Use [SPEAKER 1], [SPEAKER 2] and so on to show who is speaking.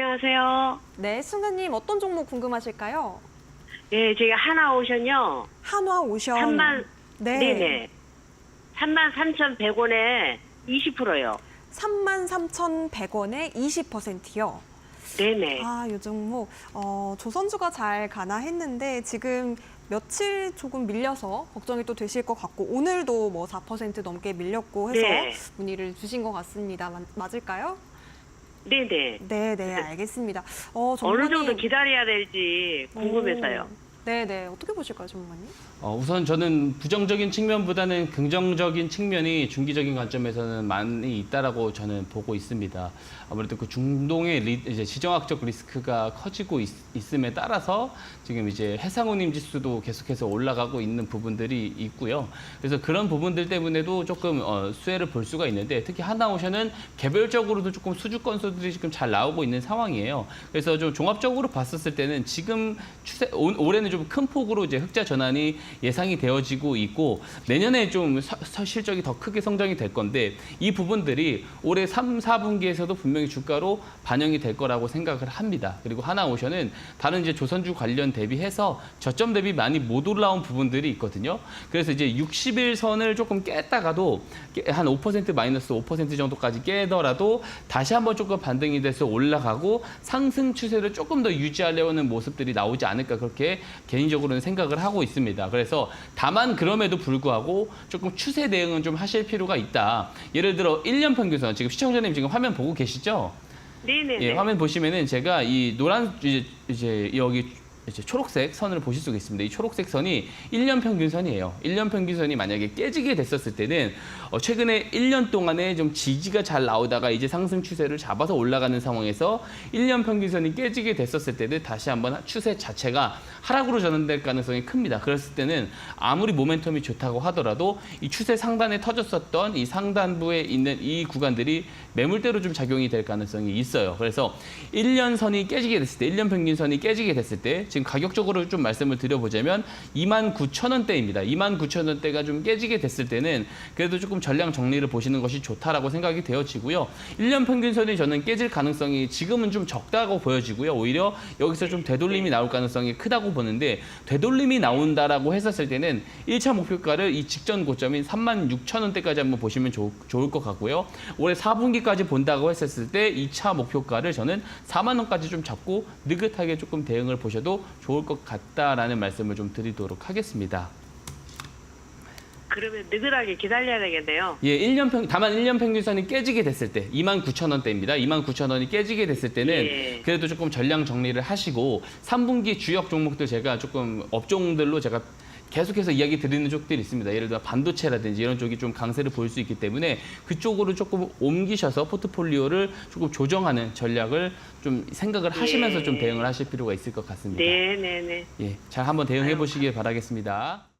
[SPEAKER 1] 안녕하세요.
[SPEAKER 2] 네, 승자님 어떤 종목 궁금하실까요?
[SPEAKER 1] 예, 제가 하나 오션요.
[SPEAKER 2] 한화 오션.
[SPEAKER 1] 3만,
[SPEAKER 2] 네.
[SPEAKER 1] 네네. 3만 3,100원에 20%요.
[SPEAKER 2] 33,100원에 20%요.
[SPEAKER 1] 네네.
[SPEAKER 2] 아, 요 종목 어, 조선주가 잘 가나 했는데 지금 며칠 조금 밀려서 걱정이 또 되실 것 같고 오늘도 뭐 4% 넘게 밀렸고 해서
[SPEAKER 1] 네.
[SPEAKER 2] 문의를 주신 것 같습니다. 맞, 맞을까요?
[SPEAKER 1] 네네.
[SPEAKER 2] 네, 네, 알겠습니다. 어,
[SPEAKER 1] 어느 정도
[SPEAKER 2] 전문가님.
[SPEAKER 1] 기다려야 될지 궁금해서요.
[SPEAKER 2] 네, 네. 어떻게 보실까요, 전문가님?
[SPEAKER 3] 어, 우선 저는 부정적인 측면보다는 긍정적인 측면이 중기적인 관점에서는 많이 있다라고 저는 보고 있습니다. 아무래도 그 중동의 리, 이제 지정학적 리스크가 커지고 있, 음에 따라서 지금 이제 해상운임 지수도 계속해서 올라가고 있는 부분들이 있고요. 그래서 그런 부분들 때문에도 조금 어, 수혜를 볼 수가 있는데 특히 하나오션은 개별적으로도 조금 수주 건수들이 지금 잘 나오고 있는 상황이에요. 그래서 좀 종합적으로 봤었을 때는 지금 추세 올- 올해는 좀 큰 폭으로 이제 흑자 전환이 예상이 되어지고 있고 내년에 좀 서- 서- 실적이 더 크게 성장이 될 건데 이 부분들이 올해 3, 4분기에서도 분명히 주가로 반영이 될 거라고 생각을 합니다. 그리고 하나오션은 다른 이제 조선주 관련 대비해서 저점 대비 많이 못 올라온 부분들이 있거든요. 그래서 이제 60일 선을 조금 깼다가도 깨- 한5% 마이너스 5% 정도까지 깨더라도 다시 한번 조금 반등이 돼서 올라가고 상승 추세를 조금 더 유지하려는 모습들이 나오지 않을까 그렇게 개인적으로는 생각을 하고 있습니다. 그래서 다만 그럼에도 불구하고 조금 추세 대응은 좀 하실 필요가 있다. 예를 들어 1년 평균선 지금 시청자님 지금 화면 보고 계시죠?
[SPEAKER 1] 네네네.
[SPEAKER 3] 예, 화면 보시면은 제가 이 노란 이제, 이제 여기 이제 초록색 선을 보실 수가 있습니다. 이 초록색 선이 1년 평균선이에요. 1년 평균선이 만약에 깨지게 됐었을 때는 어, 최근에 1년 동안에 좀 지지가 잘 나오다가 이제 상승 추세를 잡아서 올라가는 상황에서 1년 평균선이 깨지게 됐었을 때는 다시 한번 추세 자체가 하락으로 전환될 가능성이 큽니다. 그랬을 때는 아무리 모멘텀이 좋다고 하더라도 이 추세 상단에 터졌었던 이 상단부에 있는 이 구간들이 매물대로 좀 작용이 될 가능성이 있어요. 그래서 1년 선이 깨지게 됐을 때, 1년 평균 선이 깨지게 됐을 때 지금 가격적으로 좀 말씀을 드려보자면 29,000원대입니다. 29,000원대가 좀 깨지게 됐을 때는 그래도 조금 전량 정리를 보시는 것이 좋다라고 생각이 되어지고요. 1년 평균 선이 저는 깨질 가능성이 지금은 좀 적다고 보여지고요. 오히려 여기서 좀 되돌림이 나올 가능성이 크다고 보는데 되돌림이 나온다라고 했었을 때는 1차 목표가를 이 직전 고점인 36,000원대까지 한번 보시면 좋, 좋을 것 같고요. 올해 4분기까지 본다고 했었을 때 2차 목표가를 저는 4만 원까지 좀 잡고 느긋하게 조금 대응을 보셔도 좋을 것 같다라는 말씀을 좀 드리도록 하겠습니다.
[SPEAKER 1] 그러면 느긋하게 기다려야 되겠네요.
[SPEAKER 3] 예, 1년 평 다만 1년 평균선이 깨지게 됐을 때 29,000원대입니다. 29,000원이 깨지게 됐을 때는
[SPEAKER 1] 예.
[SPEAKER 3] 그래도 조금 전량 정리를 하시고 3분기 주역 종목들 제가 조금 업종들로 제가 계속해서 이야기 드리는 쪽들이 있습니다. 예를 들어 반도체라든지 이런 쪽이 좀 강세를 보일 수 있기 때문에 그쪽으로 조금 옮기셔서 포트폴리오를 조금 조정하는 전략을 좀 생각을 하시면서
[SPEAKER 1] 예.
[SPEAKER 3] 좀 대응을 하실 필요가 있을 것 같습니다.
[SPEAKER 1] 네 네 네.
[SPEAKER 3] 예, 잘 한번 대응해 보시길 바라겠습니다.